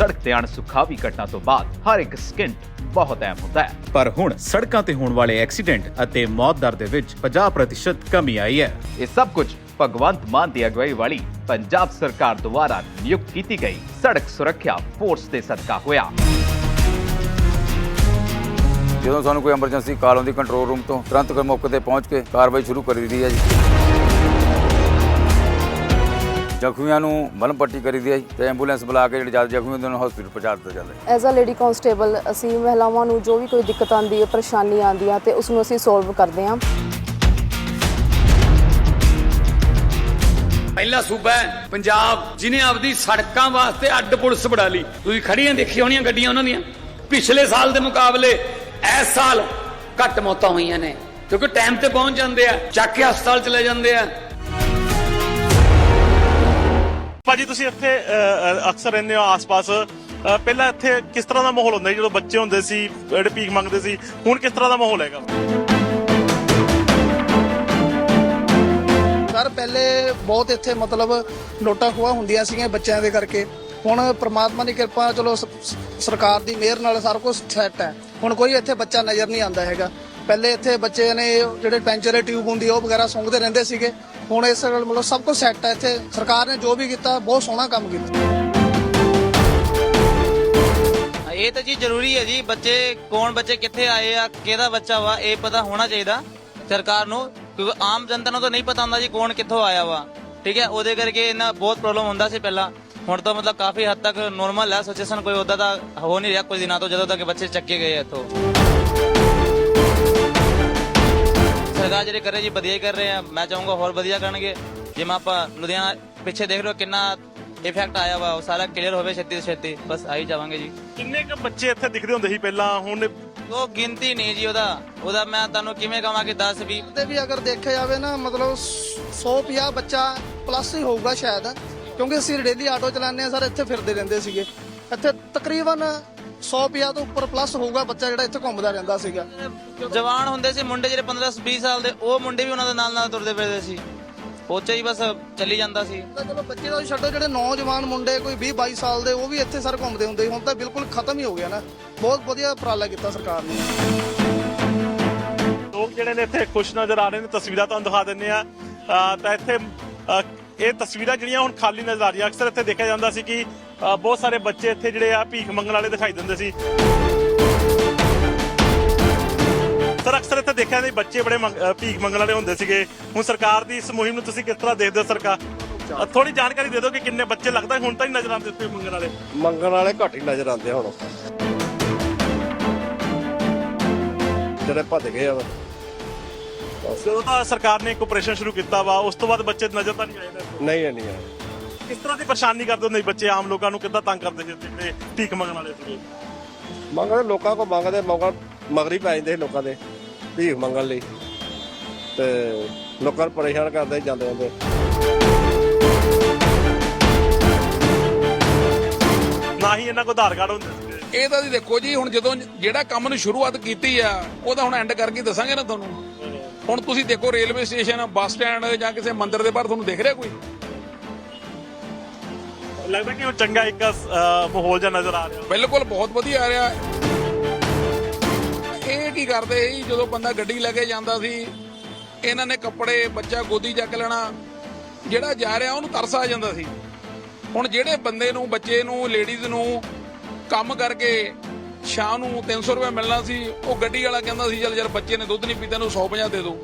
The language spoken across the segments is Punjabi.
ਸੜਕ ਤੇ ਅਣਸੁਖਾਵੀ ਘਟਨਾ ਤੋਂ ਬਾਅਦ ਹਰ ਇੱਕ ਸਕਿੰਟ ਬਹੁਤ ਅਹਿਮ ਹੁੰਦਾ ਹੈ। ਪਰ ਹੁਣ ਸੜਕਾਂ ਤੇ ਹੋਣ ਵਾਲੇ ਐਕਸੀਡੈਂਟ ਅਤੇ ਮੌਤ ਦਰ ਦੇ ਵਿੱਚ 50% ਕਮੀ ਆਈ ਹੈ। ਇਹ ਸਭ ਕੁਝ ਭਗਵੰਤ ਮਾਨ ਦੀ ਅਗਵਾਈ ਵਾਲੀ ਪੰਜਾਬ ਸਰਕਾਰ ਦੁਆਰਾ ਨਿਯੁਕਤ ਕੀਤੀ ਗਈ ਸੜਕ ਸੁਰੱਖਿਆ ਫੋਰਸ ਦੇ ਸਦਕਾ ਹੋਇਆ। ਜਦੋਂ ਸਾਨੂੰ ਕੋਈ ਐਮਰਜੈਂਸੀ ਕਾਲ ਆਉਂਦੀ ਕੰਟਰੋਲ ਰੂਮ ਤੋਂ ਤੁਰੰਤ ਕੋਈ ਮੌਕੇ ਤੇ ਪਹੁੰਚ ਕੇ ਕਾਰਵਾਈ ਸ਼ੁਰੂ ਕਰੀ ਦੀ ਹੈ ਜੀ। ਜ਼ਖਮੀਆਂ ਨੂੰ ਮਲਮ ਪੱਟੀ ਕਰੀ ਦੀ ਹੈ ਤੇ ਐਂਬੂਲੈਂਸ ਬੁਲਾ ਕੇ ਜਿਹੜੇ ਜ਼ਿਆਦਾ ਜ਼ਖਮੀ ਹੁੰਦੇ ਉਹਨਾਂ ਨੂੰ ਹਸਪੀਟਲ ਪਹੁੰਚਾ ਦਿੱਤਾ ਜਾਂਦਾ ਹੈ। ਐਜ਼ ਅ ਲੇਡੀ ਕਾਂਸਟੇਬਲ ਅਸੀਂ ਮਹਿਲਾਵਾਂ ਨੂੰ ਜੋ ਵੀ ਕੋਈ ਦਿੱਕਤ ਆਉਂਦੀ ਹੈ ਪਰੇਸ਼ਾਨੀ ਆਉਂਦੀ ਹੈ ਤੇ ਉਸ ਨੂੰ ਅਸੀਂ ਸੋਲਵ ਕਰਦੇ ਹਾਂ। ਪਹਿਲਾ ਸੂਬਾ ਹੈ ਪੰਜਾਬ ਜਿਨੇ ਆਪਦੀ ਸੜਕਾਂ ਵਾਸਤੇ ਅੱਡ ਪੁਲਿਸ ਬਣਾ ਲਈ। ਤੁਸੀਂ ਖੜੀਆਂ ਦੇਖੀ ਹੋਣੀਆਂ ਗੱਡੀਆਂ ਉਹਨਾਂ ਦੀਆਂ। ਪਿਛਲੇ ਸਾਲ ਦੇ ਮੁਕਾਬਲੇ ਇਸ ਸਾਲ ਘੱਟ ਮੌਤਾਂ ਹੋਈਆਂ ਨੇ ਕਿਉਂਕਿ ਟਾਈਮ ਤੇ ਪਹੁੰਚ ਜਾਂਦੇ ਆ ਚੱਕ ਕੇ ਹਸਪਤਾਲ ਚਲੇ ਜਾਂਦੇ ਆ। ਭਾਜੀ, ਤੁਸੀਂ ਇੱਥੇ ਅਕਸਰ ਰਹਿੰਦੇ ਹੋ ਆਸ-ਪਾਸ। ਪਹਿਲਾਂ ਇੱਥੇ ਕਿਸ ਤਰ੍ਹਾਂ ਦਾ ਮਾਹੌਲ ਹੁੰਦਾ ਸੀ? ਜਦੋਂ ਬੱਚੇ ਹੁੰਦੇ ਸੀ, ਜਿਹੜੇ ਭੀਖ ਮੰਗਦੇ ਸੀ, ਹੁਣ ਕਿਸ ਤਰ੍ਹਾਂ ਦਾ ਮਾਹੌਲ ਹੈਗਾ? ਸਰ, ਪਹਿਲੇ ਬਹੁਤ ਇੱਥੇ ਮਤਲਬ ਨੋਟਾਂ ਖੋਹਾਂ ਹੁੰਦੀਆਂ ਸੀਗੀਆਂ ਬੱਚਿਆਂ ਦੇ ਕਰਕੇ। ਹੁਣ ਪ੍ਰਮਾਤਮਾ ਦੀ ਕਿਰਪਾ, ਚਲੋ ਸਰਕਾਰ ਦੀ ਮਿਹਰ ਨਾਲ ਸਾਰਾ ਕੁਝ ਸੈੱਟ ਹੈ। ਹੁਣ ਕੋਈ ਇੱਥੇ ਬੱਚਾ ਨਜ਼ਰ ਨਹੀਂ ਆਉਂਦਾ ਹੈਗਾ। ਪਹਿਲੇ ਇੱਥੇ ਬੱਚੇ ਨੇ, ਜਿਹੜੇ ਪੈਂਚਰ ਟਿਊਬ ਹੁੰਦੀ, ਉਹ ਵਗੈਰਾ ਸੁੰਘਦੇ ਰਹਿੰਦੇ ਸੀਗੇ। ਹੁਣ ਇਸ ਨਾਲ ਮਤਲਬ ਸਭ ਕੁਝ ਸੈੱਟ ਹੈ ਇੱਥੇ। ਸਰਕਾਰ ਨੇ ਜੋ ਵੀ ਕੀਤਾ, ਬਹੁਤ ਸੋਹਣਾ ਕੰਮ ਕੀਤਾ। ਇਹ ਤਾਂ ਜੀ ਜ਼ਰੂਰੀ ਹੈ ਜੀ, ਬੱਚੇ ਕੌਣ, ਬੱਚੇ ਕਿੱਥੇ ਆਏ ਆ, ਕਿਹਦਾ ਬੱਚਾ ਵਾ, ਇਹ ਪਤਾ ਹੋਣਾ ਚਾਹੀਦਾ। ਸਰਕਾਰ ਨੂੰ, ਕਿਉਂਕਿ ਆਮ ਜਨਤਾ ਨੂੰ ਤਾਂ ਨਹੀਂ ਪਤਾ ਹੁੰਦਾ ਜੀ ਕੌਣ ਕਿੱਥੋਂ ਆਇਆ ਵਾ। ਠੀਕ ਹੈ, ਉਹਦੇ ਕਰਕੇ ਇਹਨਾਂ ਬਹੁਤ ਪ੍ਰੋਬਲਮ ਹੁੰਦਾ ਸੀ ਪਹਿਲਾਂ। ਹੁਣ ਤਾਂ ਮਤਲਬ ਕਾਫੀ ਹੱਦ ਤੱਕ ਨੋਰਮਲ ਹੈ ਸਿਚੁਏਸ਼ਨ ਕੋਈ ਉਹਦਾ ਦਾ ਹੋ ਨਹੀਂ ਰਿਹਾ, ਕੁਝ ਦਿਨਾਂ ਤੋਂ ਜਦੋਂ ਤੱਕ ਬੱਚੇ ਚੱਕੇ ਗਏ ਇੱਥੋਂ। ਸਰਕਾਰ ਜਿਹੜੇ ਕਰ ਰਹੇ ਜੀ ਵਧੀਆ ਹੀ ਕਰ ਰਹੇ ਆ। ਮੈਂ ਚਾਹੂੰਗਾ ਹੋਰ ਵਧੀਆ ਕਰਨਗੇ। ਜਿਵੇਂ ਆਪਾਂ ਲੁਧਿਆਣਾ ਪਿੱਛੇ ਦੇਖ ਰਹੇ ਹੋ ਕਿੰਨਾ ਇਫੈਕਟ ਆਇਆ ਵਾ ਉਹ ਸਾਰਾ ਕਲੀਅਰ ਹੋਵੇ ਛੇਤੀ ਤੋਂ ਛੇਤੀ। ਬਸ ਆਈ ਜਾਵਾਂਗੇ ਜੀ। ਕਿੰਨੇ ਕੁ ਬੱਚੇ ਇੱਥੇ ਦਿਖਦੇ ਹੁੰਦੇ ਸੀ ਪਹਿਲਾਂ? ਹੁਣ ਉਹ ਗਿਣਤੀ ਨਹੀਂ ਜੀ ਉਹਦਾ। ਉਹਦਾ ਮੈਂ ਤੁਹਾਨੂੰ ਕਿਵੇਂ ਕਹਾਂ ਕਿ 10 20 ਤੇ ਵੀ ਅਗਰ ਦੇਖਿਆ ਜਾਵੇ ਨਾ ਮਤਲਬ 150 ਬੱਚਾ ਪਲੱਸ ਹੀ ਹੋਊਗਾ ਸ਼ਾਇਦ। ਕਿਉਂਕਿ ਅਸੀਂ ਡੇਲੀ ਆਟੋ ਚਲਾਉਂਦੇ ਆ ਸਰ ਇੱਥੇ ਫਿਰਦੇ ਰਹਿੰਦੇ ਸੀਗੇ। ਇੱਥੇ ਤਕਰੀਬਨ 150 ਤੋਂ ਉੱਪਰ ਪਲੱਸ ਹੋਊਗਾ ਬੱਚਾ ਜਿਹੜਾ ਇੱਥੇ ਘੁੰਮਦਾ ਰਹਿੰਦਾ ਸੀਗਾ। ਜਵਾਨ ਹੁੰਦੇ ਸੀ ਮੁੰਡੇ ਜਿਹੜੇ 15 20 ਸਾਲ ਦੇ ਉਹ ਮੁੰਡੇ ਵੀ ਉਹਨਾਂ ਦੇ ਨਾਲ ਨਾਲ ਤੁਰਦੇ ਫਿਰਦੇ ਸੀ। ਉਹ 'ਚ ਹੀ ਬਸ ਚੱਲੀ ਜਾਂਦਾ ਸੀ। ਤਾਂ ਚਲੋ ਬੱਚੇ ਤਾਂ ਛੱਡੋ ਜਿਹੜੇ ਨੌਜਵਾਨ ਮੁੰਡੇ ਕੋਈ 20 22 ਸਾਲ ਦੇ ਉਹ ਵੀ ਇੱਥੇ ਸਰ ਘੁੰਮਦੇ ਹੁੰਦੇ ਸੀ। ਹੁਣ ਤਾਂ ਬਿਲਕੁਲ ਖਤਮ ਹੀ ਹੋ ਗਿਆ ਨਾ। ਬਹੁਤ ਵਧੀਆ ਉਪਰਾਲਾ ਕੀਤਾ ਸਰਕਾਰ ਨੇ। ਲੋਕ ਜਿਹੜੇ ਨੇ ਇੱਥੇ ਖੁਸ਼ ਨਜ਼ਰ ਆ ਰਹੇ ਨੇ ਤਸਵੀਰਾਂ ਤੁਹਾਨੂੰ ਦਿਖਾ ਦਿੰਨੇ ਆ ਤਾਂ ਇੱਥੇ ਅ, ਇਹ ਤਸਵੀਰਾਂ ਜਿਹੜੀਆਂ ਹੁਣ ਖਾਲੀ ਨਜ਼ਰ ਆ ਰਹੀਆਂ। ਅਕਸਰ ਇੱਥੇ ਦੇਖਿਆ ਜਾਂਦਾ ਸੀ ਕਿ ਬਹੁਤ ਸਾਰੇ ਬੱਚੇ ਇੱਥੇ ਜਿਹੜੇ ਆ ਭੀਖ ਮੰਗਣ ਵਾਲੇ ਦਿਖਾਈ ਦਿੰਦੇ ਸੀ। ਸਰ ਅਕਸਰ ਇੱਥੇ ਦੇਖਿਆ ਸੀ ਬੱਚੇ ਬੜੇ ਭੀਖ ਮੰਗਣ ਵਾਲੇ ਹੁੰਦੇ ਸੀਗੇ। ਹੁਣ ਸਰਕਾਰ ਦੀ ਇਸ ਮੁਹਿੰਮ ਨੂੰ ਤੁਸੀਂ ਕਿਸ ਤਰ੍ਹਾਂ ਦੇਖਦੇ ਹੋ ਸਰਕਾਰ ਥੋੜੀ ਜਾਣਕਾਰੀ ਦੇ ਦਿਓ ਕਿ ਕਿੰਨੇ ਬੱਚੇ ਲੱਗਦਾ ਹੁਣ ਤਾਂ ਹੀ ਨਜ਼ਰ ਆਉਂਦੇ ਇੱਥੇ ਮੰਗਣ ਵਾਲੇ। ਮੰਗਣ ਵਾਲੇ ਘੱਟ ਹੀ ਨਜ਼ਰ ਆਉਂਦੇ ਹੁਣ। ਜਿਹੜੇ ਭੱਜ ਗਏ ਆ। ਜਦੋਂ ਤਾਂ ਸਰਕਾਰ ਨੇ ਇੱਕ ਆਪਰੇਸ਼ਨ ਸ਼ੁਰੂ ਕੀਤਾ ਵਾ ਉਸ ਤੋਂ ਬਾਅਦ ਬੱਚੇ ਨਜ਼ਰ ਤਾਂ ਨਹੀਂ ਆਏ। ਨੇ ਨਹੀਂ ਨਹੀਂ ਕਿਸ ਤਰ੍ਹਾਂ ਦੀ ਪਰੇਸ਼ਾਨੀ ਕਰਦੇ ਹੁੰਦੇ ਸੀ ਬੱਚੇ ਆਮ ਲੋਕਾਂ ਨੂੰ ਕਿੱਦਾਂ ਤੰਗ ਕਰਦੇ ਸੀ ਭੀਖ ਮੰਗਣ ਵਾਲੇ ਸੀਗੇ? ਮੰਗਦੇ ਲੋਕਾਂ ਕੋ ਮੰਗਦੇ ਮੌਕਾ ਮਗਰੀ ਪੈ ਜਾਂਦੇ ਸੀ ਲੋਕਾਂ ਦੇ ਭੀਖ ਮੰਗਣ ਲਈ। ਤੇ ਲੋਕਾਂ ਨੂੰ ਪਰੇਸ਼ਾਨ ਕਰਦੇ ਜਾਂਦੇ ਜਾਂਦੇ ਨਾ ਹੀ ਇਹਨਾਂ ਕੋਲ ਆਧਾਰ ਕਾਰਡ ਹੁੰਦੇ ਸੀਗੇ। ਇਹ ਤਾਂ ਜੀ ਦੇਖੋ ਜੀ ਹੁਣ ਜਦੋਂ ਜਿਹੜਾ ਕੰਮ ਨੂੰ ਸ਼ੁਰੂਆਤ ਕੀਤੀ ਆ ਉਹਦਾ ਹੁਣ ਐਂਡ ਕਰਕੇ ਦੱਸਾਂਗੇ ਨਾ ਤੁਹਾਨੂੰ। ਹੁਣ ਤੁਸੀਂ ਦੇਖੋ ਰੇਲਵੇ ਸਟੇਸ਼ਨ ਬੱਸ ਸਟੈਂਡ ਜਾਂ ਕਿਸੇ ਮੰਦਿਰ ਦੇ ਬਾਹਰ ਤੁਹਾਨੂੰ ਦਿਖ ਰਿਹਾ ਕੋਈ? ਲੱਗਦਾ ਕਿ ਉਹ ਚੰਗਾ ਇੱਕ ਅਹ, ਮਾਹੌਲ ਜਿਹਾ ਨਜ਼ਰ ਆ ਰਿਹਾ। ਬਿਲਕੁਲ ਬਹੁਤ ਵਧੀਆ ਆ ਰਿਹਾ। ਇਹ ਕੀ ਕਰਦੇ ਸੀ ਜਦੋਂ ਬੰਦਾ ਗੱਡੀ ਲੈ ਕੇ ਜਾਂਦਾ ਸੀ ਇਹਨਾਂ ਨੇ ਕੱਪੜੇ ਬੱਚਾ ਗੋਦੀ ਚੱਕ ਲੈਣਾ ਜਿਹੜਾ ਜਾ ਰਿਹਾ ਉਹਨੂੰ ਤਰਸ ਆ ਜਾਂਦਾ ਸੀ। ਹੁਣ ਜਿਹੜੇ ਬੰਦੇ ਨੂੰ ਬੱਚੇ ਨੂੰ ਲੇਡੀਜ਼ ਨੂੰ ਕੰਮ ਕਰਕੇ ਸ਼ਾਮ ਨੂੰ 300 ਰੁਪਏ ਮਿਲਣਾ ਸੀ ਉਹ ਗੱਡੀ ਵਾਲਾ ਕਹਿੰਦਾ ਸੀ ਚੱਲ ਯਾਰ ਬੱਚੇ ਨੇ ਦੁੱਧ ਨਹੀਂ ਪੀਤਾ ਨੂੰ 150 ਦੇ ਦਿਓ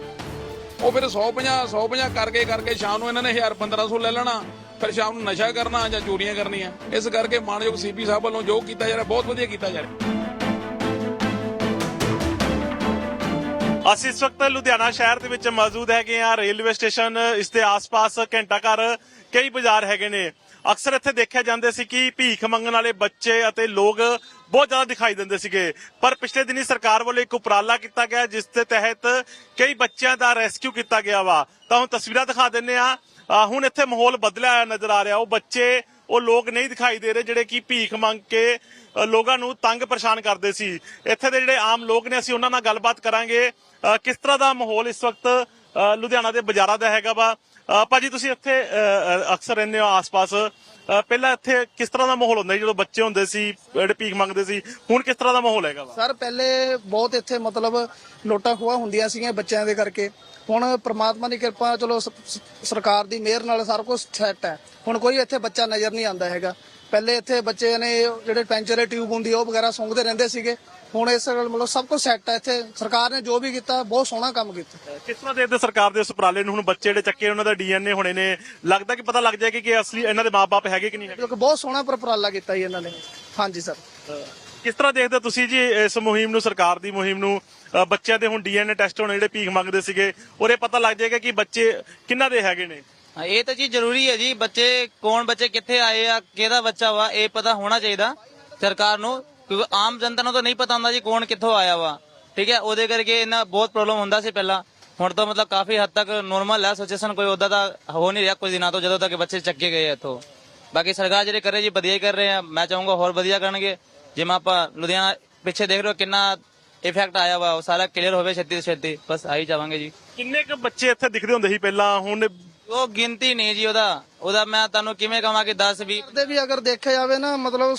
ਉਹ ਫਿਰ 150 150 ਕਰਕੇ ਕਰਕੇ ਸ਼ਾਮ ਨੂੰ ਇਹਨਾਂ ਨੇ 1000 1500 ਲੈ ਲੈਣਾ। ਫਿਰ ਸ਼ਾਮ ਨੂੰ ਨਸ਼ਾ ਕਰਨਾ ਜਾਂ ਚੋਰੀਆਂ ਕਰਨੀਆਂ, ਇਸ ਕਰਕੇ ਮਾਨਯੋਗ ਸੀਪੀ ਸਾਹਿਬ ਵੱਲੋਂ ਜੋ ਕੀਤਾ ਜਾ ਰਿਹਾ, ਬਹੁਤ ਵਧੀਆ ਕੀਤਾ ਜਾ ਰਿਹਾ। ਅਸੀਂ ਇਸ ਵਕਤ ਲੁਧਿਆਣਾ ਸ਼ਹਿਰ ਦੇ ਵਿੱਚ ਮੌਜੂਦ ਹੈਗੇ ਆ ਰੇਲਵੇ ਸਟੇਸ਼ਨ, ਇਸ ਦੇ ਆਸ-ਪਾਸ ਘੰਟਾ ਘਰ ਕਈ ਬਾਜ਼ਾਰ ਹੈਗੇ ਨੇ। ਅਕਸਰ ਇੱਥੇ ਦੇਖਿਆ ਜਾਂਦੇ ਸੀ ਕਿ ਭੀਖ ਮੰਗਣ ਵਾਲੇ ਬੱਚੇ ਅਤੇ ਲੋਕ ਬਹੁਤ ਜ਼ਿਆਦਾ ਦਿਖਾਈ ਦਿੰਦੇ ਸੀਗੇ। ਪਰ ਪਿਛਲੇ ਦਿਨੀ ਸਰਕਾਰ ਵੱਲੋਂ ਇੱਕ ਉਪਰਾਲਾ ਕੀਤਾ ਗਿਆ ਜਿਸ ਦੇ ਤਹਿਤ ਕਈ ਬੱਚਿਆਂ ਦਾ ਰੈਸਕਿਊ ਕੀਤਾ ਗਿਆ ਵਾ। ਤਾਂ ਹੁਣ ਤਸਵੀਰਾਂ ਦਿਖਾ ਦਿੰਨੇ ਆ ਹੁਣ ਇੱਥੇ ਮਾਹੌਲ ਬਦਲਿਆ ਹੋਇਆ ਨਜ਼ਰ ਆ ਰਿਹਾ। ਉਹ ਬੱਚੇ ਉਹ ਲੋਕ ਨਹੀਂ ਦਿਖਾਈ ਦੇ ਰਹੇ ਜਿਹੜੇ ਕਿ ਭੀਖ ਮੰਗ ਕੇ ਲੋਕਾਂ ਨੂੰ ਤੰਗ ਪਰੇਸ਼ਾਨ ਕਰਦੇ ਸੀ। ਇੱਥੇ ਦੇ ਜਿਹੜੇ ਆਮ ਲੋਕ ਨੇ ਅਸੀਂ ਉਹਨਾਂ ਨਾਲ ਗੱਲਬਾਤ ਕਰਾਂਗੇ। ਕਿਸ ਤਰ੍ਹਾਂ ਦਾ ਮਾਹੌਲ ਇਸ ਵਕਤ ਲੁਧਿਆਣਾ ਦੇ ਬਾਜ਼ਾਰਾਂ ਦਾ ਹੈਗਾ ਵਾ? ਭਾਜੀ ਤੁਸੀਂ ਇੱਥੇ ਅ, ਅਕਸਰ ਰਹਿੰਦੇ ਹੋ ਆਸ-ਪਾਸ। ਪਹਿਲਾਂ ਇੱਥੇ ਕਿਸ ਤਰ੍ਹਾਂ ਦਾ ਮਾਹੌਲ ਹੁੰਦਾ ਸੀ? ਜਦੋਂ ਬੱਚੇ ਹੁੰਦੇ ਸੀ ਜਿਹੜੇ ਭੀਖ ਮੰਗਦੇ ਸੀ ਹੁਣ ਕਿਸ ਤਰ੍ਹਾਂ ਦਾ ਮਾਹੌਲ ਹੈਗਾ ਵਾ? ਸਰ ਪਹਿਲੇ ਬਹੁਤ ਇੱਥੇ ਮਤਲਬ ਲੋਟਾ ਖੋਆ ਹੁੰਦੀਆਂ ਸੀਗੀਆਂ ਬੱਚਿਆਂ ਦੇ ਕਰਕੇ। ਹੁਣ ਪ੍ਰਮਾਤਮਾ ਦੀ ਕਿਰਪਾ ਚਲੋ ਸ- ਸ- ਸਰਕਾਰ ਦੀ ਮਿਹਰ ਨਾਲ ਸਾਰਾ ਕੁਝ ਸੈੱਟ ਹੈ। ਹੁਣ ਕੋਈ ਇੱਥੇ ਬੱਚਾ ਨਜ਼ਰ ਨਹੀਂ ਆਉਂਦਾ ਹੈਗਾ। ਪਹਿਲੇ ਇੱਥੇ ਬੱਚੇ ਨੇ ਜਿਹੜੇ ਪੈਂਚਰ ਦੇ ਟਿਊਬ ਹੁੰਦੀ ਆ, ਉਹ ਵਗੈਰਾ ਸੁੰਘਦੇ ਰਹਿੰਦੇ ਸੀਗੇ। ਹੁਣ ਇਸ ਨਾਲ ਮਤਲਬ ਸਭ ਕੁਝ ਸੈੱਟ ਹੈ ਇੱਥੇ ਸਰਕਾਰ ਨੇ ਜੋ ਵੀ ਕੀਤਾ ਬਹੁਤ ਸੋਹਣਾ ਕੰਮ ਕੀਤਾ। ਕਿਸ ਤਰ੍ਹਾਂ ਦੇਖਦੇ ਸਰਕਾਰ ਦੇ ਉਸ ਉਪਰਾਲੇ ਨੂੰ ਹੁਣ ਬੱਚੇ ਜਿਹੜੇ ਚੱਕੇ ਉਹਨਾਂ ਦਾ ਡੀਐਨਏ ਹੋਣੇ ਨੇ ਲੱਗਦਾ ਕਿ ਪਤਾ ਲੱਗ ਜਾਏਗਾ ਕਿ ਅਸਲੀ ਇਹਨਾਂ ਦੇ ਮਾਪੇ ਹੈਗੇ ਕਿ ਨਹੀਂ ਹੈਗੇ? ਕਿਉਂਕਿ ਬਹੁਤ ਸੋਹਣਾ ਉਪਰਾਲਾ ਕੀਤਾ ਜੀ ਇਹਨਾਂ ਨੇ। ਹਾਂਜੀ ਸਰ। ਕਿਸ ਤਰ੍ਹਾਂ ਦੇਖਦੇ ਤੁਸੀਂ ਜੀ ਇਸ ਮੁਹਿੰਮ ਨੂੰ ਸਰਕਾਰ ਦੀ ਮੁਹਿੰਮ ਨੂੰ? ਬੱਚਿਆਂ ਦੇ ਹੁਣ ਡੀਐਨਏ ਟੈਸਟ ਹੋਣੇ ਜਿਹੜੇ ਭੀਖ ਮੰਗਦੇ ਸੀਗੇ ਉਹਦੇ ਪਤਾ ਲੱਗ ਜਾਏਗਾ ਕਿ ਬੱਚੇ ਕਿੰਨਾ ਦੇ ਹੈਗੇ ਨੇ? ਇਹ ਤਾਂ ਜੀ ਜ਼ਰੂਰੀ ਹੈ ਜੀ ਬੱਚੇ ਕੌਣ ਬੱਚੇ ਕਿੱਥੇ ਆਏ ਆ ਕਿਹਦਾ ਬੱਚਾ ਵਾ ਇਹ ਪਤਾ ਹੋਣਾ ਚਾਹੀਦਾ ਸਰਕਾਰ ਨੂੰ। ਕਿਉਂਕਿ ਆਮ ਜਨਤਾ ਨੂੰ ਤਾਂ ਨਹੀਂ ਪਤਾ ਹੁੰਦਾ ਜੀ ਕੌਣ ਕਿੱਥੋਂ ਆਇਆ ਵਾ। ਠੀਕ ਹੈ? ਉਹਦੇ ਕਰਕੇ ਇਹਨਾਂ ਬਹੁਤ ਪ੍ਰੋਬਲਮ ਹੁੰਦਾ ਸੀ ਪਹਿਲਾਂ। ਹੁਣ ਤਾਂ ਮਤਲਬ ਕਾਫੀ ਹੱਦ ਤੱਕ ਨੋਰਮਲ ਹੈ। ਸਿਚੁਏਸ਼ਨ ਕੋਈ ਉਹਦਾ ਤਾਂ ਹੋ ਨਹੀਂ ਰਿਹਾ ਕੁਝ ਦਿਨਾਂ ਤੋਂ, ਜਦੋਂ ਤੱਕ ਬੱਚੇ ਚੱਕੇ ਗਏ ਇੱਥੋਂ। ਬਾਕੀ ਸਰਕਾਰ ਜਿਹੜੇ ਕਰ ਰਹੀ ਜੀ, ਵਧੀਆ ਹੀ ਕਰ ਰਹੇ ਆ। ਮੈਂ ਚਾਹੂੰਗਾ ਹੋਰ ਵਧੀਆ ਕਰਨਗੇ। ਜਿਵੇਂ ਆਪਾਂ ਲੁਧਿਆਣਾ ਪਿੱਛੇ ਦੇਖ ਰਹੇ ਹੋ ਕਿੰਨਾ ਇਫੈਕਟ ਆਇਆ ਵਾ। ਉਹ ਸਾਰਾ ਕਲੀਅਰ ਹੋਵੇ ਛੇਤੀ ਤੋਂ ਛੇਤੀ। ਬਸ ਆਈ ਜਾਵਾਂਗੇ ਜੀ। ਕਿੰਨੇ ਕੁ ਬੱਚੇ ਇੱਥੇ ਦਿਖਦੇ ਹੁੰਦੇ ਸੀ ਪਹਿਲਾਂ? ਹੁਣ ਉਹ ਗਿਣਤੀ ਨਹੀਂ ਜੀ ਉਹਦਾ। ਉਹਦਾ ਮੈਂ ਤੁਹਾਨੂੰ ਕਿਵੇਂ ਕਹਾਂ ਕਿ 10 20 ਦੇ ਵੀ ਅਗਰ ਦੇਖਿਆ ਜਾਵੇ ਨਾ ਮਤਲਬ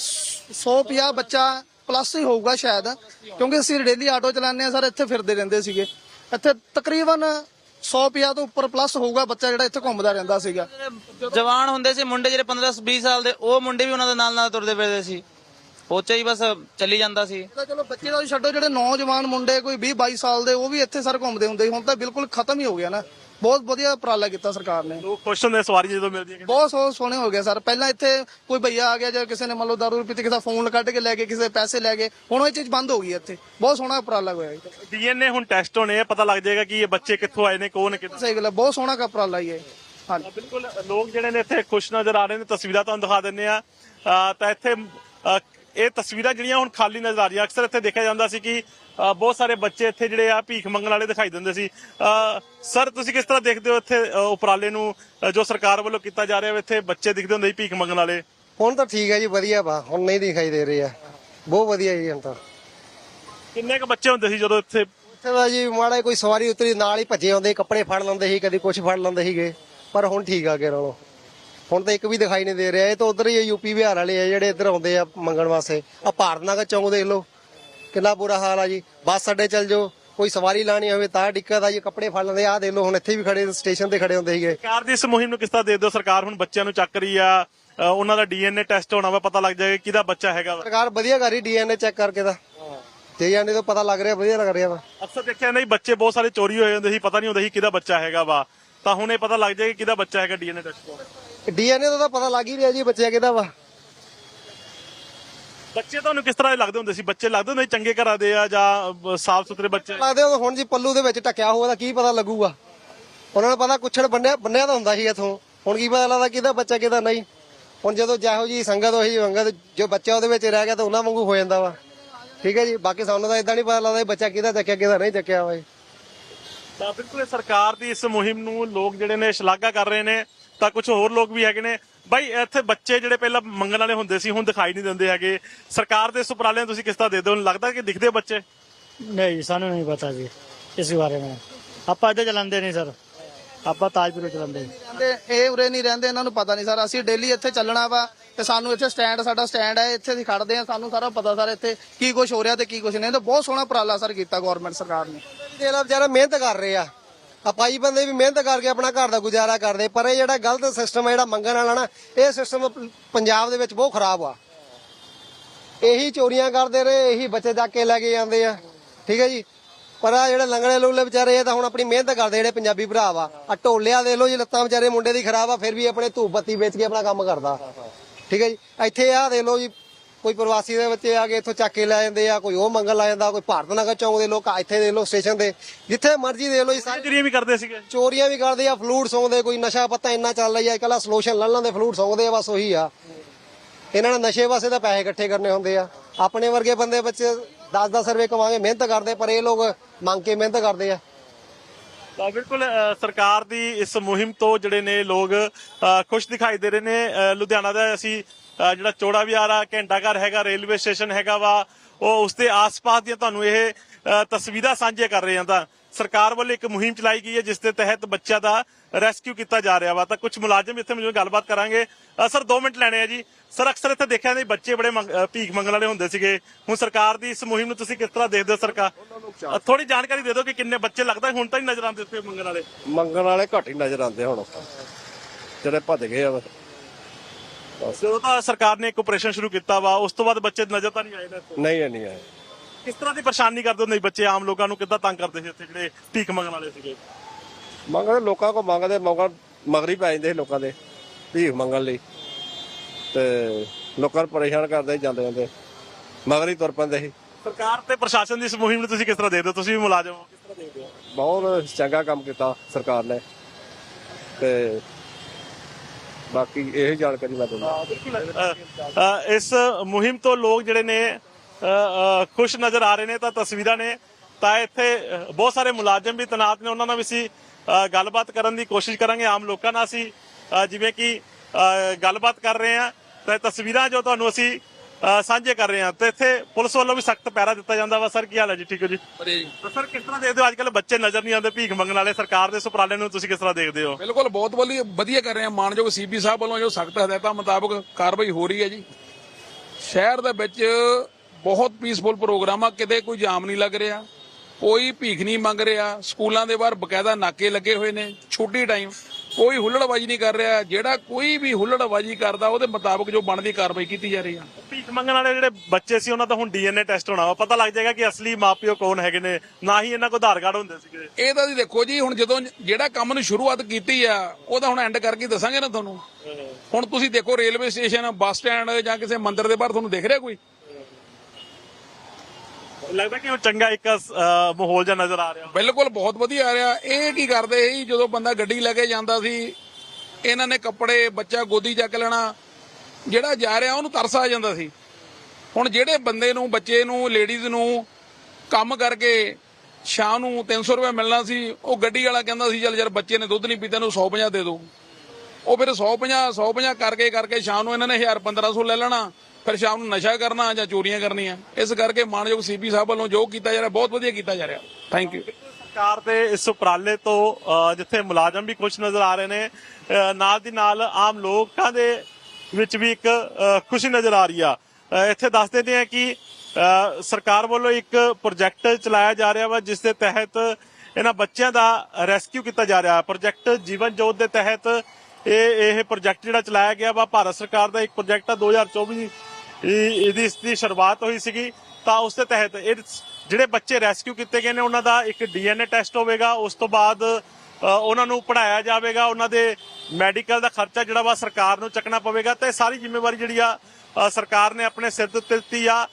150 ਬੱਚਾ ਪਲੱਸ ਹੀ ਹੋਊਗਾ ਸ਼ਾਇਦ। ਕਿਉਂਕਿ ਅਸੀਂ ਡੇਲੀ ਆਟੋ ਚਲਾਉਂਦੇ ਆ ਸਰ ਇੱਥੇ ਫਿਰਦੇ ਰਹਿੰਦੇ ਸੀਗੇ। ਇੱਥੇ ਤਕਰੀਬਨ 150 ਤੋਂ ਉੱਪਰ ਪਲੱਸ ਹੋਊਗਾ ਬੱਚਾ ਜਿਹੜਾ ਇੱਥੇ ਘੁੰਮਦਾ ਰਹਿੰਦਾ ਸੀਗਾ। ਜਵਾਨ ਹੁੰਦੇ ਸੀ ਮੁੰਡੇ ਜਿਹੜੇ 15 20 ਸਾਲ ਦੇ ਉਹ ਮੁੰਡੇ ਵੀ ਉਹਨਾਂ ਦੇ ਨਾਲ ਨਾਲ ਤੁਰਦੇ ਫਿਰਦੇ ਸੀ। ਉਹ 'ਚ ਹੀ ਬਸ ਚੱਲੀ ਜਾਂਦਾ ਸੀ। ਚਲੋ ਬੱਚੇ ਦਾ ਛੱਡੋ ਜਿਹੜੇ ਨੌਜਵਾਨ ਮੁੰਡੇ ਕੋਈ 20 22 ਸਾਲ ਦੇ ਉਹ ਵੀ ਇੱਥੇ ਸਰ ਘੁੰਮਦੇ ਹੁੰਦੇ ਸੀ। ਹੁਣ ਤਾਂ ਬਿਲਕੁਲ ਖਤਮ ਹੀ ਹੋ ਗਿਆ ਨਾ। ਬਹੁਤ ਵਧੀਆ ਉਪਰਾਲਾ ਕੀਤਾ ਸਰਕਾਰ ਨੇ। ਲੋਕ ਖੁਸ਼ ਹੁੰਦੇ ਆ ਸਵਾਰੀ ਜਦੋਂ ਮਿਲਦੀ ਹੈ ਬਹੁਤ ਸੋ ਸੋਹਣੇ ਹੋ ਗਏ ਸਰ। ਪਹਿਲਾਂ ਇੱਥੇ ਕੋਈ ਭਈਆ ਆ ਗਿਆ ਜਾਂ ਕਿਸੇ ਨੇ ਮੰਨ ਲਓ ਦਾਰੂ ਪੀਤੀ ਕਿਸੇ ਦਾ ਫੋਨ ਕੱਢ ਕੇ ਲੈ ਕੇ ਕਿਸੇ ਦੇ ਪੈਸੇ ਲੈ ਗਏ। ਹੁਣ ਉਹ ਇਹ ਚੀਜ਼ ਬੰਦ ਹੋ ਗਈ ਇੱਥੇ। ਬਹੁਤ ਸੋਹਣਾ ਉਪਰਾਲਾ ਹੋਇਆ ਜੀ। ਡੀਐਨਏ ਹੁਣ ਟੈਸਟ ਹੋਣੇ ਆ ਪਤਾ ਲੱਗ ਜਾਏਗਾ ਕਿ ਇਹ ਬੱਚੇ ਕਿੱਥੋਂ ਆਏ ਨੇ ਕੌਣ ਕਿੱਥੋਂ। ਸਹੀ ਗੱਲ ਹੈ ਬਹੁਤ ਸੋਹਣਾ ਉਪਰਾਲਾ ਹੀ ਹੈ। ਹਾਂਜੀ। ਬਿਲਕੁਲ ਲੋਕ ਜਿਹੜੇ ਨੇ ਇੱਥੇ ਖੁਸ਼ ਨਜ਼ਰ ਆ ਰਹੇ ਨੇ। ਤਸਵੀਰਾਂ ਤੁਹਾਨੂੰ ਦਿਖਾ ਦਿੰਨੇ ਆ ਤਾਂ ਇੱਥੇ ਇਹ ਤਸਵੀਰਾਂ ਜਿਹੜੀਆਂ ਹੁਣ ਖਾਲੀ ਨਜ਼ਰ ਆ ਰਹੀਆਂ। ਅਕਸਰ ਇੱਥੇ ਦੇਖਿਆ ਜਾਂਦਾ ਸੀ ਕਿ ਬਹੁਤ ਸਾਰੇ ਬੱਚੇ ਇੱਥੇ ਜਿਹੜੇ ਆ ਭੀਖ ਮੰਗਣ ਵਾਲੇ ਦਿਖਾਈ ਦਿੰਦੇ ਸੀ। ਸਰ ਤੁਸੀਂ ਕਿਸ ਤਰ੍ਹਾਂ ਦੇਖਦੇ ਹੋ ਇੱਥੇ ਉਪਰਾਲੇ ਨੂੰ ਜੋ ਸਰਕਾਰ ਵੱਲੋਂ ਕੀਤਾ ਜਾ ਰਿਹਾ ਇੱਥੇ ਬੱਚੇ ਦਿਖਦੇ ਹੁੰਦੇ ਸੀ ਭੀਖ ਮੰਗਣ ਵਾਲੇ? ਹੁਣ ਤਾਂ ਠੀਕ ਹੈ ਜੀ ਵਧੀਆ ਵਾ ਹੁਣ ਨਹੀਂ ਦਿਖਾਈ ਦੇ ਰਹੇ ਆ। ਬਹੁਤ ਵਧੀਆ ਜੀ ਹੁਣ ਤਾਂ। ਕਿੰਨੇ ਕੁ ਬੱਚੇ ਹੁੰਦੇ ਸੀ ਜਦੋਂ ਇੱਥੇ? ਇੱਥੇ ਤਾਂ ਜੀ ਮਾੜਾ ਕੋਈ ਸਵਾਰੀ ਉਤਰੀ ਨਾਲ ਹੀ ਭੱਜੇ ਆਉਂਦੇ ਕੱਪੜੇ ਫੜ ਲੈਂਦੇ ਸੀ ਕਦੀ ਕੁਝ ਫੜ ਲੈਂਦੇ ਸੀਗੇ। ਪਰ ਹੁਣ ਠੀਕ ਆ ਅੱਗੇ ਨਾਲੋਂ। ਹੁਣ ਤਾਂ ਇੱਕ ਵੀ ਦਿਖਾਈ ਨਹੀਂ ਦੇ ਰਿਹਾ ਇਹ ਤਾਂ ਉਧਰ ਹੀ ਯੂਪੀ ਬਿਹਾਰ ਵਾਲੇ ਆ ਜਿਹੜੇ ਇੱਧਰ ਆਉਂਦੇ ਆ ਮੰਗਣ ਵਾਸਤੇ। ਆ ਭਾਰਤ ਨਗਰ ਚੌਂਕ ਦੇਖ ਲਓ। ਕਿੰਨਾ ਬੁਰਾ ਹਾਲ ਆ ਜੀ? ਬੱਸ ਅੱਡੇ ਚੱਲ ਜਾਓ ਕੋਈ ਸਵਾਰੀ ਲਾਣੀ ਹੋਵੇ ਤਾਂ ਦਿੱਕਤ ਆ ਜੀ ਕੱਪੜੇ ਫੜ ਲੈਂਦੇ ਆ ਦੇਖ ਲਓ ਹੁਣ ਇੱਥੇ ਵੀ ਖੜੇ ਸਟੇਸ਼ਨ ਤੇ ਖੜੇ ਹੁੰਦੇ ਸੀਗੇ। ਸਰਕਾਰ ਦੀ ਇਸ ਮੁਹਿੰਮ ਨੂੰ ਕਿਸ ਤਰ੍ਹਾਂ ਦੇਖਦੇ ਹੋ? ਸਰਕਾਰ ਹੁਣ ਬੱਚਿਆਂ ਨੂੰ ਚੱਕ ਰਹੀ ਆ ਉਹਨਾਂ ਦਾ ਡੀਐਨਏ ਟੈਸਟ ਹੋਣਾ ਵਾ ਪਤਾ ਲੱਗ ਜਾਏਗਾ ਕਿਹਦਾ ਬੱਚਾ ਹੈਗਾ ਵਾ। ਸਰਕਾਰ ਵਧੀਆ ਕਰ ਰਹੀ ਡੀਐਨਏ ਚੈੱਕ ਕਰਕੇ ਤਾਂ। ਡੀਐਨਏ ਤੋਂ ਪਤਾ ਲੱਗ ਰਿਹਾ ਵਧੀਆ ਲੱਗ ਰਿਹਾ ਵਾ। ਅਕਸਰ ਦੇਖਿਆ ਨਹੀਂ ਬੱਚੇ ਬਹੁਤ ਸਾਰੇ ਚੋਰੀ ਹੋਏ ਹੁੰਦੇ ਸੀ ਪਤਾ ਨਹੀਂ ਹੁੰਦਾ ਸੀ ਕਿਹਦਾ ਬੱਚਾ ਹੈਗਾ ਵਾ। ਤਾਂ ਹੁਣ ਇਹ ਪਤਾ ਲੱਗ ਜਾਏਗਾ ਕਿਹਦਾ ਬੱਚਾ ਹੈਗਾ ਡੀਐਨਏ ਟੈਸਟ ਡੀਐਨਏ ਦਾ ਤਾਂ ਪਤਾ ਲੱਗ ਹੀ ਰਿਹਾ ਜੀ ਬੱਚਿਆ ਕਿਹਦਾ ਵਾ। ਬੱਚੇ ਤੁਹਾਨੂੰ ਕਿਸ ਤਰ੍ਹਾਂ ਦੇ ਲੱਗਦੇ ਹੁੰਦੇ ਸੀ? ਬੱਚੇ ਲੱਗਦੇ ਹੁੰਦੇ ਸੀ ਚੰਗੇ ਘਰਾਂ ਦੇ ਆ ਜਾਂ ਸਾਫ਼ ਸੁਥਰੇ ਬੱਚੇ? ਲੱਗਦੇ ਉਹ ਹੁਣ ਜੀ ਪੱਲੂ ਦੇ ਵਿੱਚ ਟਕਿਆ ਹੋਊਗਾ ਤਾਂ ਕੀ ਪਤਾ ਲੱਗੂਗਾ। ਉਹਨਾਂ ਨੂੰ ਪਤਾ ਕੁੱਛੜ ਬੰਨਿਆ ਬੰਨਿਆ ਤਾਂ ਹੁੰਦਾ ਸੀ ਇਥੋਂ। ਹੁਣ ਕੀ ਪਤਾ ਲੱਗਦਾ ਕਿਹਦਾ ਬੱਚਾ ਕਿਹਦਾ ਨਹੀਂ। ਹੁਣ ਜਦੋਂ ਜਿਹੋ ਜੀ ਸੰਗਤ ਉਹੀ ਸੰਗਤ ਜੋ ਬੱਚਾ ਉਹਦੇ ਵਿੱਚ ਰਹਿ ਗਿਆ ਤਾਂ ਉਹਨਾਂ ਵਾਂਗੂ ਹੋ ਜਾਂਦਾ ਵਾ। ਠੀਕ ਹੈ ਜੀ ਬਾਕੀ ਸਾਨੂੰ ਤਾਂ ਇਦਾਂ ਨਹੀਂ ਪਤਾ ਲੱਗਦਾ ਬੱਚਾ ਕਿਹਦਾ ਚੱਕਿਆ ਕਿਹਦਾ ਨਹੀਂ ਚੱਕਿਆ ਵਾ ਜੀ। ਤਾਂ ਬਿਲਕੁਲ ਇਹ ਸਰਕਾਰ ਦੀ ਇਸ ਮੁਹਿੰਮ ਨੂੰ ਲੋਕ ਜਿਹੜੇ ਨੇ ਸ਼ਲਾਘਾ ਕਰ ਰਹੇ ਨੇ ਤਾਂ ਕੁਝ ਹੋਰ ਲੋਕ ਵੀ ਹੈਗੇ ਨੇ। ਬਾਈ ਇੱਥੇ ਬੱਚੇ ਜਿਹੜੇ ਪਹਿਲਾਂ ਮੰਗਣ ਵਾਲੇ ਹੁੰਦੇ ਸੀ ਹੁਣ ਦਿਖਾਈ ਨਹੀਂ ਦਿੰਦੇ ਹੈਗੇ। ਸਰਕਾਰ ਦੇ ਇਸ ਉਪਰਾਲੇ ਨੂੰ ਤੁਸੀਂ ਕਿਸ ਤਰ੍ਹਾਂ ਦੇਖਦੇ ਹੋ? ਲੱਗਦਾ ਕਿ ਦਿਖਦੇ ਬੱਚੇ? ਨਹੀਂ ਸਾਨੂੰ ਨਹੀਂ ਪਤਾ ਜੀ ਇਸ ਬਾਰੇ में ਆਪਾਂ ਇੱਧਰ ਚਲਾਉਂਦੇ ਨਹੀਂ ਸਰ। ਆਪਾਂ ਤਾਜਪੁਰ ਚਲਾਉਂਦੇ ਰਹਿੰਦੇ ਇਹ ਉਰੇ ਨਹੀਂ ਰਹਿੰਦੇ ਇਹਨਾਂ ਨੂੰ ਪਤਾ ਨਹੀਂ ਸਰ। ਅਸੀਂ ਡੇਲੀ ਇੱਥੇ ਚੱਲਣਾ ਵਾ ਤੇ ਸਾਨੂੰ ਇੱਥੇ ਸਟੈਂਡ ਸਾਡਾ ਸਟੈਂਡ ਹੈ ਇੱਥੇ ਅਸੀਂ ਖੜਦੇ ਆ ਸਾਨੂੰ ਸਾਰਾ ਪਤਾ ਸਰ ਇੱਥੇ ਕੀ ਕੁਝ ਹੋ ਰਿਹਾ ਤੇ ਕੀ ਕੁਝ ਨਹੀਂ। ਤਾਂ ਬਹੁਤ ਸੋਹਣਾ ਉਪਰਾਲਾ ਸਰ ਕੀਤਾ ਗਵਰਨਮੈਂਟ ਸਰਕਾਰ ਨੇ। ਦੇ ਲਾ ਵਿਚਾਰਾ ਮਿਹਨਤ ਕਰ ਰਹੇ। ਆ ਆਪਾਈ ਬੰਦੇ ਵੀ ਮਿਹਨਤ ਕਰਕੇ ਆਪਣਾ ਘਰ ਦਾ ਗੁਜ਼ਾਰਾ ਕਰਦੇ, ਪਰ ਇਹ ਜਿਹੜਾ ਗਲਤ ਸਿਸਟਮ ਹੈ, ਜਿਹੜਾ ਮੰਗਣ ਵਾਲਾ ਨਾ, ਇਹ ਸਿਸਟਮ ਪੰਜਾਬ ਦੇ ਵਿੱਚ ਬਹੁਤ ਖਰਾਬ ਆ। ਇਹੀ ਚੋਰੀਆਂ ਕਰਦੇ ਰਹੇ, ਇਹੀ ਬੱਚੇ ਚੱਕ ਕੇ ਲੈ ਕੇ ਜਾਂਦੇ ਆ। ਠੀਕ ਹੈ ਜੀ? ਪਰ ਆ ਜਿਹੜੇ ਲੰਗੜੇ ਲੋਲੇ ਵਿਚਾਰੇ, ਇਹ ਤਾਂ ਹੁਣ ਆਪਣੀ ਮਿਹਨਤ ਕਰਦੇ ਜਿਹੜੇ ਪੰਜਾਬੀ ਭਰਾ ਵਾ। ਆ ਢੋਲਿਆ ਦੇ ਲੋ ਜੀ, ਲੱਤਾਂ ਵਿਚਾਰੇ ਮੁੰਡੇ ਦੀ ਖਰਾਬ ਆ, ਫਿਰ ਵੀ ਆਪਣੇ ਧੂਪ ਬੱਤੀ ਵੇਚ ਕੇ ਆਪਣਾ ਕੰਮ ਕਰਦਾ। ਠੀਕ ਹੈ ਜੀ? ਇੱਥੇ ਆ ਦੇ ਲੋ ਜੀ ਕੋਈ ਪ੍ਰਵਾਸੀ ਦੇ ਬੱਚੇ ਆ ਕੇ ਇੱਥੋਂ ਚੱਕ ਕੇ ਲੈ ਜਾਂਦੇ ਆ ਕੋਈ ਉਹ ਮੰਗਣ ਲਾ ਜਾਂਦਾ ਕੋਈ ਭਾਰਤ ਨਗਰ ਚੌਂਕ ਦੇ ਲੋਕ ਇੱਥੇ ਦੇ ਲੋ ਸਟੇਸ਼ਨ ਤੇ ਜਿੱਥੇ ਮਰਜ਼ੀ ਦੇ ਲੋ ਜੀ ਸਾਰੇ ਚੋਰੀਆਂ ਵੀ ਕਰਦੇ ਸੀਗੇ? ਚੋਰੀਆਂ ਵੀ ਕਰਦੇ ਆ ਫਲੂਟ ਸੌਂਦੇ ਕੋਈ ਨਸ਼ਾ ਪੱਤਾ ਇੰਨਾ ਚੱਲ ਰਿਹਾ ਕੱਲਾ ਸੋਲੂਸ਼ਨ ਲੈ ਲੈਂਦੇ ਫਲੂਟ ਸੌਂਦੇ ਆ ਬਸ ਉਹੀ ਆ। ਇਹਨਾਂ ਨੇ ਨਸ਼ੇ ਵਾਸਤੇ ਤਾਂ ਪੈਸੇ ਇਕੱਠੇ ਕਰਨੇ ਹੁੰਦੇ ਆ। ਆਪਣੇ ਵਰਗੇ ਬੰਦੇ ਬੱਚੇ 10-10 ਰੁਪਏ ਕਮਾਗੇ ਮਿਹਨਤ ਕਰਦੇ ਪਰ ਇਹ ਲੋਕ ਮੰਗ ਕੇ ਮਿਹਨਤ ਕਰਦੇ ਆ। ਤਾਂ ਬਿਲਕੁਲ ਸਰਕਾਰ ਦੀ ਇਸ ਮੁਹਿੰਮ ਤੋਂ ਜਿਹੜੇ ਨੇ ਲੋਕ ਖੁਸ਼ ਦਿਖਾਈ ਦੇ ਰਹੇ ਨੇ। ਲੁਧਿਆਣਾ ਦਾ ਅਸੀਂ ਜਿਹੜਾ ਚੋੜਾ ਵਿਹਾਰ ਆ ਘੰਟਾ ਘਰ ਹੈਗਾ ਰੇਲਵੇ ਸਟੇਸ਼ਨ ਹੈਗਾ ਵਾ ਉਹ ਉਸ ਦੇ ਆਸ-ਪਾਸ ਦੀਆਂ ਤੁਹਾਨੂੰ ਇਹ ਤਸਵੀਰਾਂ ਸਾਂਝੀਆਂ ਕਰ ਰਹੇ ਹਾਂ ਤਾਂ ਸਰਕਾਰ ਵੱਲੋਂ ਇੱਕ ਮੁਹਿੰਮ ਚਲਾਈ ਗਈ ਹੈ ਜਿਸ ਦੇ ਤਹਿਤ ਬੱਚਿਆਂ ਦਾ ਰੈਸਕਿਊ ਕੀਤਾ ਜਾ ਰਿਹਾ ਵਾ। ਤਾਂ ਕੁਝ ਮੁਲਾਜ਼ਮ ਇੱਥੇ ਮੈਨੂੰ ਗੱਲਬਾਤ ਕਰਾਂਗੇ। ਸਰ 2 ਮਿੰਟ ਲੈਣੇ ਆ ਜੀ। ਸਰ ਅਕਸਰ ਇੱਥੇ ਦੇਖਿਆ ਨਹੀਂ ਬੱਚੇ ਬੜੇ ਭੀਖ ਮੰਗਣ ਵਾਲੇ ਹੁੰਦੇ ਸੀਗੇ। ਹੁਣ ਸਰਕਾਰ ਦੀ ਇਸ ਮੁਹਿੰਮ ਨੂੰ ਤੁਸੀਂ ਕਿਸ ਤਰ੍ਹਾਂ ਦੇਖਦੇ ਹੋ ਸਰਕਾਰ? ਥੋੜੀ ਜਾਣਕਾਰੀ ਦੇ ਦਿਓ ਕਿ ਕਿੰਨੇ ਬੱਚੇ ਲੱਗਦਾ ਹੁਣ ਤਾਂ ਹੀ ਨਜ਼ਰ ਆਉਂਦੇ ਇੱਥੇ ਮੰਗਣ ਵਾਲੇ। ਮੰਗਣ ਵਾਲੇ ਘੱਟ ਹੀ ਨਜ਼ਰ ਆਉਂਦੇ ਹੁਣ। ਜਿਹੜੇ ਭੱਜ ਗਏ ਆ ਜਦੋਂ ਤਾਂ ਸਰਕਾਰ ਨੇ ਇੱਕ ਆਪਰੇਸ਼ਨ ਸ਼ੁਰੂ ਕੀਤਾ ਵਾ ਉਸ ਤੋਂ ਬਾਅਦ ਬੱਚੇ ਨਜ਼ਰ ਤਾਂ ਨਹੀਂ ਆਏ ਨਾ ਇੱਥੇ। ਨਹੀਂ ਨਹੀਂ ਆਏ। ਕਿਸ ਤਰ੍ਹਾਂ ਦੀ ਪਰੇਸ਼ਾਨੀ ਕਰਦੇ ਹੁੰਦੇ ਸੀ ਬੱਚੇ? ਆਮ ਲੋਕਾਂ ਨੂੰ ਕਿੱਦਾਂ ਤੰਗ ਕਰਦੇ ਸੀ ਇੱਥੇ ਜਿਹੜੇ ਭੀਖ ਮੰਗਣ ਵਾਲੇ ਸੀਗੇ? ਮੰਗਦੇ ਲੋਕਾਂ ਕੋ ਮੰਗਦੇ ਮੌਕਾ ਮਗਰੀ ਪੈ ਜਾਂਦੇ ਸੀ ਲੋਕਾਂ ਦੇ ਭੀਖ ਮੰਗਣ ਲਈ। ਤੇ ਲੋਕਾਂ ਨੂੰ ਪਰੇਸ਼ਾਨ ਕਰਦੇ ਸੀ ਜਾਂਦੇ ਜਾਂਦੇ। ਮਗਰੀ ਤੁਰ ਪੈਂਦੇ ਸੀ। ਸਰਕਾਰ ਤੇ ਪ੍ਰਸ਼ਾਸਨ ਦੀ ਇਸ ਮੁਹਿੰਮ ਨੂੰ ਤੁਸੀਂ ਕਿਸ ਤਰ੍ਹਾਂ ਦੇਖਦੇ ਹੋ? ਤੁਸੀਂ ਵੀ ਮੁਲਾਜ਼ਮ ਹੋ ਕਿਸ ਤਰ੍ਹਾਂ ਦੇਖਦੇ ਹੋ? ਬਹੁਤ ਚੰਗਾ ਕੰਮ ਕੀਤਾ ਸਰਕਾਰ ਨੇ। ਤੇ ਬਾਕੀ ਇਹ ਜਾਣਕਾਰੀ ਮੈਂ ਦਿੰਦਾ। ਅ, ਇਸ ਮੁਹਿੰਮ ਤੋਂ ਲੋਕ ਜਿਹੜੇ ਨੇ ਅ, ਅ, ਖੁਸ਼ ਨਜ਼ਰ ਆ ਰਹੇ ਨੇ ਤਾਂ ਤਸਵੀਰਾਂ ਨੇ। ਤਾਂ ਇੱਥੇ ਅ, ਬਹੁਤ ਸਾਰੇ ਮੁਲਾਜ਼ਮ ਵੀ ਤਨਾਤ ਨੇ ਉਹਨਾਂ ਨਾਲ ਵੀ ਅਸੀਂ ਗੱਲਬਾਤ ਕਰਨ ਦੀ ਕੋਸ਼ਿਸ਼ ਕਰਾਂਗੇ। ਆਮ ਲੋਕਾਂ ਨਾਲ ਅਸੀਂ ਜਿਵੇਂ ਕਿ ਅ, ਗੱਲਬਾਤ ਕਰ ਰਹੇ ਹਾਂ। ਤਾਂ ਇਹ ਤਸਵੀਰਾਂ ਜੋ ਤੁਹਾਨੂੰ ਅਸੀਂ ਸਾਂਝੇ ਕਰ ਰਹੇ ਹਾਂ। ਤੇ ਇੱਥੇ ਪੁਲਿਸ ਵੱਲੋਂ ਵੀ ਸਖਤ ਪਹਿਰਾ ਦਿੱਤਾ ਜਾਂਦਾ ਵਾ। ਸਰ ਕੀ ਹਾਲ ਹੈ ਜੀ? ਠੀਕ ਹੋ ਜੀ? ਤਾਂ ਸਰ ਕਿਸ ਤਰ੍ਹਾਂ ਦੇਖਦੇ ਹੋ? ਅੱਜ ਕੱਲ ਬੱਚੇ ਨਜ਼ਰ ਨਹੀਂ ਆਉਂਦੇ ਭੀਖ ਮੰਗਣ ਵਾਲੇ। ਸਰਕਾਰ ਦੇ ਇਸ ਉਪਰਾਲੇ ਨੂੰ ਤੁਸੀਂ ਕਿਸ ਤਰ੍ਹਾਂ ਦੇਖਦੇ ਹੋ? ਬਿਲਕੁਲ ਬਹੁਤ ਵਧੀਆ ਕਰ ਰਹੇ ਆ ਮਾਨਯੋਗ ਸੀਪੀ ਸਾਹਿਬ ਵੱਲੋਂ ਜੋ ਸਖਤ ਹਦਾਇਤਾਂ ਮੁਤਾਬਕ ਕਾਰਵਾਈ ਹੋ ਰਹੀ ਹੈ ਜੀ। ਸ਼ਹਿਰ ਦੇ ਵਿੱਚ ਬਹੁਤ ਪੀਸਫੁਲ ਪ੍ਰੋਗਰਾਮ ਆ। ਕਿਤੇ ਕੋਈ ਜਾਮ ਨਹੀਂ ਲੱਗ ਰਿਹਾ। ਕੋਈ ਭੀਖ ਨਹੀਂ ਮੰਗ ਰਿਹਾ। ਸਕੂਲਾਂ ਦੇ ਬਾਹਰ ਬਕਾਇਦਾ ਨਾਕੇ ਲੱਗੇ ਹੋਏ ਨੇ। ਛੁੱਟੀ ਟਾਈਮ ਕੋਈ ਹੁੱਲੜਬਾਜੀ ਨਹੀਂ ਕਰ ਰਿਹਾ। ਜਿਹੜਾ ਕੋਈ ਵੀ ਹੁੱਲੜਬਾਜੀ ਕਰਦਾ ਉਹਦੇ ਮੁਤਾਬਕ ਜੋ ਬਣਦੀ ਕਾਰਵਾਈ ਕੀਤੀ ਜਾ ਰਹੀ ਆ। ਭੀਖ ਮੰਗਣ ਵਾਲੇ ਜਿਹੜੇ ਬੱਚੇ ਸੀ ਉਹਨਾਂ ਦਾ ਹੁਣ ਡੀਐਨਏ ਟੈਸਟ ਹੋਣਾ ਵਾ। ਪਤਾ ਲੱਗ ਜਾਏਗਾ ਕਿ ਅਸਲੀ ਮਾਪਿਓ ਕੌਣ ਹੈਗੇ ਨੇ ਨਾ ਹੀ ਇਹਨਾਂ ਕੋਲ ਆਧਾਰ ਕਾਰਡ ਹੁੰਦੇ ਸੀਗੇ। ਇਹ ਤਾਂ ਜੀ ਦੇਖੋ ਜੀ ਹੁਣ ਜਦੋਂ ਜਿਹੜਾ ਕੰਮ ਨੂੰ ਸ਼ੁਰੂਆਤ ਕੀਤੀ ਆ ਉਹ ਤਾਂ ਹੁਣ ਐਂਡ ਕਰਕੇ ਦੱਸਾਂਗੇ ਨਾ ਤੁਹਾਨੂੰ। ਹੁਣ ਤੁਸੀਂ ਦੇਖੋ ਰੇਲਵੇ ਸਟੇਸ਼ਨ ਬੱਸ ਸਟੈਂਡ ਜਾਂ ਕਿਸੇ ਮੰਦਿਰ ਦੇ ਬਾਹਰ ਤੁਹਾਨੂੰ ਦਿਖ ਰਿਹਾ ਕੋਈ? ਲੱਗਦਾ ਕਿ ਉਹ ਚੰਗਾ ਇੱਕ ਅ, ਮਾਹੌਲ ਜਿਹਾ ਨਜ਼ਰ ਆ ਰਿਹਾ। ਬਿਲਕੁਲ ਬਹੁਤ ਵਧੀਆ ਆ ਰਿਹਾ। ਇਹ ਕੀ ਕਰਦੇ ਸੀ ਜਦੋਂ ਬੰਦਾ ਗੱਡੀ ਲੈ ਕੇ ਜਾਂਦਾ ਸੀ ਇਹਨਾਂ ਨੇ ਕੱਪੜੇ ਬੱਚਾ ਗੋਦੀ ਚੱਕ ਲੈਣਾ ਜਿਹੜਾ ਜਾ ਰਿਹਾ ਉਹਨੂੰ ਤਰਸ ਆ ਜਾਂਦਾ ਸੀ। ਹੁਣ ਜਿਹੜੇ ਬੰਦੇ ਨੂੰ ਬੱਚੇ ਨੂੰ ਲੇਡੀਜ਼ ਨੂੰ ਕੰਮ ਕਰਕੇ ਸ਼ਾਮ ਨੂੰ 300 ਰੁਪਏ ਮਿਲਣਾ ਸੀ ਉਹ ਗੱਡੀ ਵਾਲਾ ਕਹਿੰਦਾ ਸੀ ਚੱਲ ਯਾਰ ਬੱਚੇ ਨੇ ਦੁੱਧ ਨਹੀਂ ਪੀਤਾ ਨੂੰ 150 ਦੇ ਦਿਓ ਉਹ ਫਿਰ 150 150 ਕਰਕੇ ਕਰਕੇ ਸ਼ਾਮ ਨੂੰ ਇਹਨਾਂ ਨੇ 1000 1500 ਲੈ ਲੈਣਾ। ਫਿਰ ਸ਼ਾਮ ਨੂੰ ਨਸ਼ਾ ਕਰਨਾ ਜਾਂ ਚੋਰੀਆਂ ਕਰਨੀਆਂ, ਇਸ ਕਰਕੇ ਮਾਨਯੋਗ ਸੀਪੀ ਸਾਹਿਬ ਵੱਲੋਂ ਜੋ ਕੀਤਾ ਜਾ ਰਿਹਾ, ਬਹੁਤ ਵਧੀਆ ਕੀਤਾ ਜਾ ਰਿਹਾ। ਥੈਂਕ ਯੂ ਸਰਕਾਰ ਦੇ ਇਸ ਉਪਰਾਲੇ ਤੋਂ ਜਿੱਥੇ ਮੁਲਾਜ਼ਮ ਵੀ ਖੁਸ਼ ਨਜ਼ਰ ਆ ਰਹੇ ਨੇ ਨਾਲ ਦੀ ਨਾਲ ਆਮ ਲੋਕਾਂ ਦੇ ਵਿੱਚ ਵੀ ਇੱਕ ਖੁਸ਼ੀ ਨਜ਼ਰ ਆ ਰਹੀ ਆ। ਇੱਥੇ ਦੱਸ ਦਿੰਦੇ ਆ ਕਿ ਸਰਕਾਰ ਵੱਲੋਂ ਇੱਕ ਪ੍ਰੋਜੈਕਟ ਚਲਾਇਆ ਜਾ ਰਿਹਾ ਵਾ, ਜਿਸ ਦੇ ਤਹਿਤ ਇਹਨਾਂ ਬੱਚਿਆਂ ਦਾ ਰੈਸਕਿਊ ਕੀਤਾ ਜਾ ਰਿਹਾ। ਪ੍ਰੋਜੈਕਟ ਜੀਵਨ ਜੋਤ ਦੇ ਤਹਿਤ ਇਹ ਇਹ ਪ੍ਰੋਜੈਕਟ ਜਿਹੜਾ ਚਲਾਇਆ ਗਿਆ ਵਾ, ਭਾਰਤ ਸਰਕਾਰ ਦਾ ਇੱਕ ਪ੍ਰੋਜੈਕਟ ਆ 2024 ਇਹ- ਇਹਦੀ ਇਸ ਦੀ ਸ਼ੁਰੂਆਤ ਹੋਈ ਸੀਗੀ, ਤਾਂ ਉਸ ਦੇ ਤਹਿਤ ਇਹ ਜਿਹੜੇ ਬੱਚੇ ਰੈਸਕਿਊ ਕੀਤੇ ਗਏ ਨੇ, ਉਹਨਾਂ ਦਾ ਇੱਕ ਡੀਐਨਏ ਟੈਸਟ ਹੋਵੇਗਾ, ਉਸ ਤੋਂ ਬਾਅਦ ਉਹਨਾਂ ਨੂੰ ਪੜਾਇਆ ਜਾਵੇਗਾ, ਉਹਨਾਂ ਦੇ ਮੈਡੀਕਲ ਦਾ ਖਰਚਾ ਜਿਹੜਾ ਵਾ ਸਰਕਾਰ ਨੂੰ ਚੱਕਣਾ ਪਵੇਗਾ, ਤੇ ਸਾਰੀ ਜ਼ਿੰਮੇਵਾਰੀ ਜਿਹੜੀ ਆ ਸਰਕਾਰ ਨੇ ਆਪਣੇ ਸਿਰ ਤੇ ਉੱਤੇ ਦਿੱਤੀ ਆ।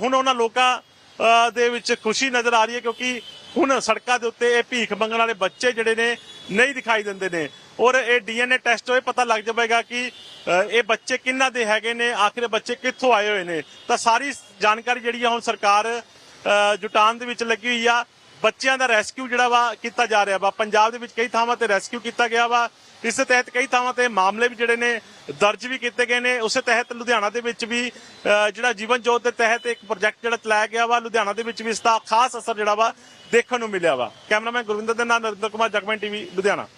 ਹੁਣ ਉਹਨਾਂ ਲੋਕਾਂ ਦੇ ਵਿੱਚ ਖੁਸ਼ੀ ਨਜ਼ਰ ਆ ਰਹੀ ਹੈ, ਕਿਉਂਕਿ ਹੁਣ ਸੜਕਾਂ ਦੇ ਉੱਤੇ ਇਹ ਭੀਖ ਮੰਗਣ ਵਾਲੇ ਬੱਚੇ ਜਿਹੜੇ ਨੇ, ਨਹੀਂ ਦਿਖਾਈ ਦਿੰਦੇ ਨੇ। ਔਰ ਇਹ ਡੀਐਨਏ ਟੈਸਟ ਹੋਏ ਪਤਾ ਲੱਗ ਜਾਵੇਗਾ ਕਿ ਇਹ ਬੱਚੇ ਕਿੰਨਾ ਦੇ ਹੈਗੇ ਨੇ? ਆਖਿਰ ਬੱਚੇ ਕਿੱਥੋਂ ਆਏ ਹੋਏ ਨੇ? ਤਾਂ ਸਾਰੀ ਜਾਣਕਾਰੀ ਜਿਹੜੀ ਆ ਹੁਣ ਸਰਕਾਰ ਜੁਟਾਨ ਦੇ ਵਿੱਚ ਲੱਗੀ ਹੋਈ ਆ। ਬੱਚਿਆਂ ਦਾ ਰੈਸਕਿਊ ਜਿਹੜਾ ਵਾ ਕੀਤਾ ਜਾ ਰਿਹਾ ਵਾ। ਪੰਜਾਬ ਦੇ ਵਿੱਚ ਕਈ ਥਾਵਾਂ ਤੇ ਰੈਸਕਿਊ ਕੀਤਾ ਗਿਆ ਵਾ। ਇਸ ਦੇ ਤਹਿਤ ਕਈ ਥਾਵਾਂ ਤੇ ਮਾਮਲੇ ਵੀ ਜਿਹੜੇ ਨੇ ਦਰਜ ਵੀ ਕੀਤੇ ਗਏ ਨੇ। ਉਸੇ ਤਹਿਤ ਲੁਧਿਆਣਾ ਦੇ ਵਿੱਚ ਵੀ ਜਿਹੜਾ ਜੀਵਨ ਜੋਤ ਦੇ ਤਹਿਤ ਇੱਕ ਪ੍ਰੋਜੈਕਟ ਜਿਹੜਾ ਚਲਾਇਆ ਗਿਆ ਵਾ, ਲੁਧਿਆਣਾ ਦੇ ਵਿੱਚ ਵੀ ਇਸ ਦਾ ਖਾਸ ਅਸਰ ਜਿਹੜਾ ਵਾ ਦੇਖਣ ਨੂੰ ਮਿਲਿਆ ਵਾ। ਕੈਮਰਾਮੈਨ ਗੁਰਵਿੰਦਰ ਦੇ ਨਾਲ ਨਰਿੰਦਰ ਕੁਮਾਰ, ਜਗਮਨ ਟੀਵੀ, ਲੁਧਿਆਣਾ।